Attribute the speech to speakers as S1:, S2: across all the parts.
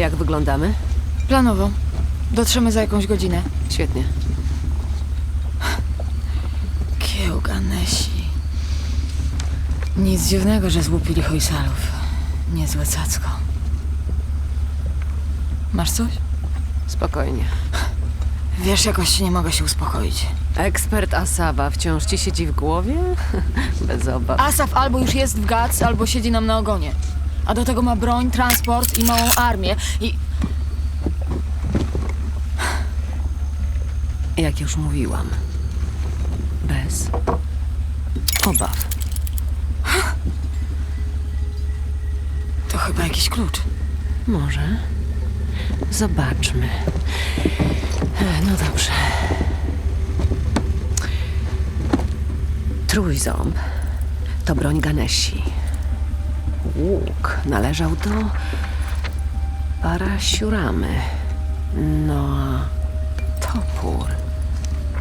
S1: Jak wyglądamy?
S2: Planowo. Dotrzemy za jakąś godzinę.
S1: Świetnie.
S2: Kiełganesi. Nic dziwnego, że złupili hojsalów. Niezłe cacko. Masz coś?
S1: Spokojnie.
S2: Wiesz, jakoś nie mogę się uspokoić.
S1: Ekspert Asaba wciąż ci siedzi w głowie? Bez obaw.
S2: Asaf albo już jest w GAC, albo siedzi nam na ogonie. A do tego ma broń, transport i małą armię. I
S1: Jak już mówiłam. Bez obaw.
S2: to chyba jakiś klucz.
S1: Może. Zobaczmy. E, No dobrze. Trójząb to broń Ganesi. Łuk należał do Parasiuramy. No a topór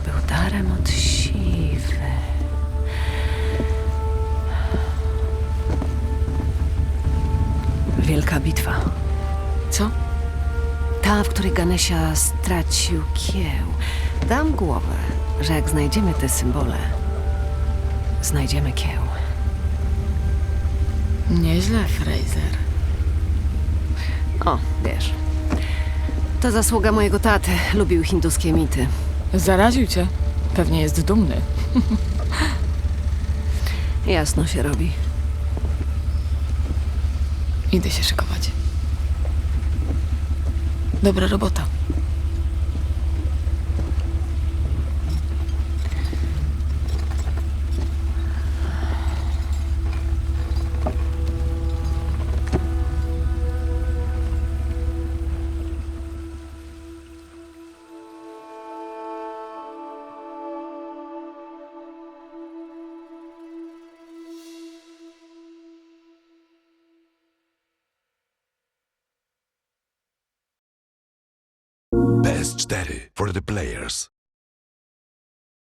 S1: był darem od siwy. Wielka bitwa.
S2: Co?
S1: Ta, w której Ganesia stracił kieł. Dam głowę, że jak znajdziemy te symbole, znajdziemy kieł.
S2: Nieźle, Fraser.
S1: O, wiesz. To zasługa mojego taty. Lubił hinduskie mity.
S2: Zaraził cię. Pewnie jest dumny.
S1: Jasno się robi.
S2: Idę się szykować. Dobra robota.
S3: PS4 for the players.